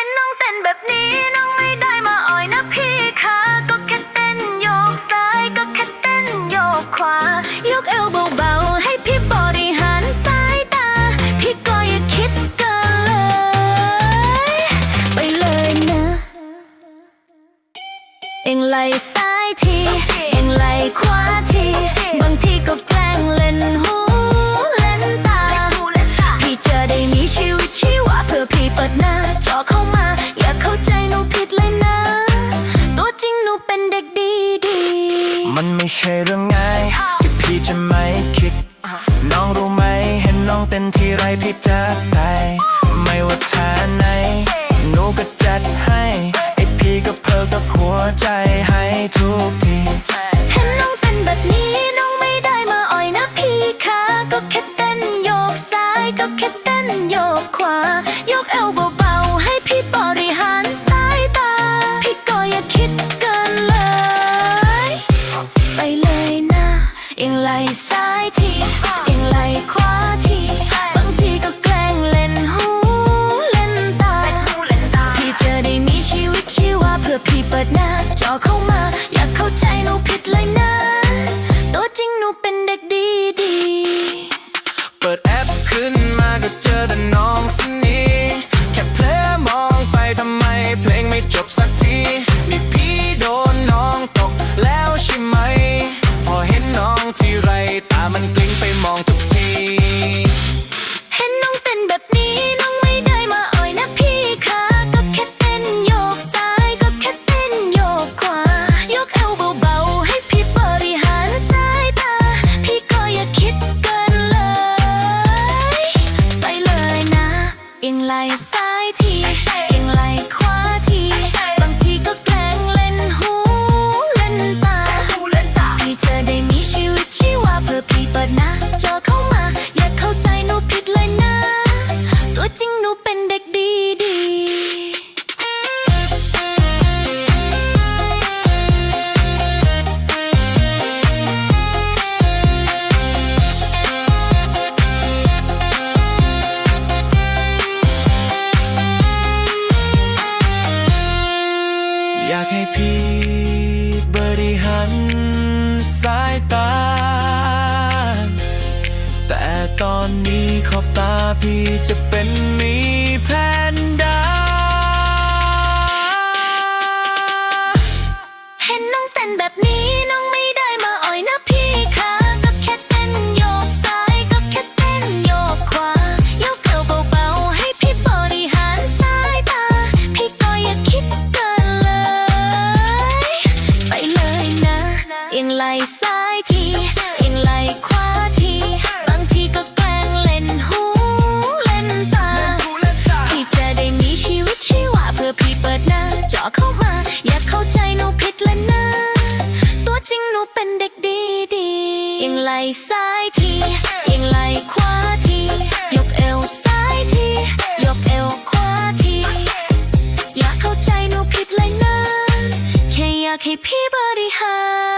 ็นน้องเต้นแบบนี้น้องไม่ได้มาอ่อยนะพี่คะก็แค่เต้นโยกซ้ายก็แค่เต้นโยกขวา ยกเอวเบาๆให้พี่บริหารสายตา พี่ก็อย่าคิดเกินเลย ไปเลยนะ เอ็งไล่ ใช่เรื่องง่ายแค่พี่จะไม่คิด น้องรู้ไหมเห็นน้องเต้นที่ไรพี่จะตายไม่ว่า realize la esa พี่จะเป็นมีแพนด้าเห็นน้องเต้นแบบนี้น้องไม่ได้มาอ่อยนะพี่คะก็แค่เต้นโยกซ้ายก็แค่เต้นโยกขวาโยกเอวเบาๆให้พี่บริหารสายตา พี่ก็อย่าคิดเกินเลย ไปเลยนะเอียงไหลซ้ายที เอียงไหลซ้ายทีเอียงไหลขวาทียกเอวซ้ายทียกเอวขวาทีอยากเข้าใจหนูผิดเลยนะแค่อยากให้พี่บริหาร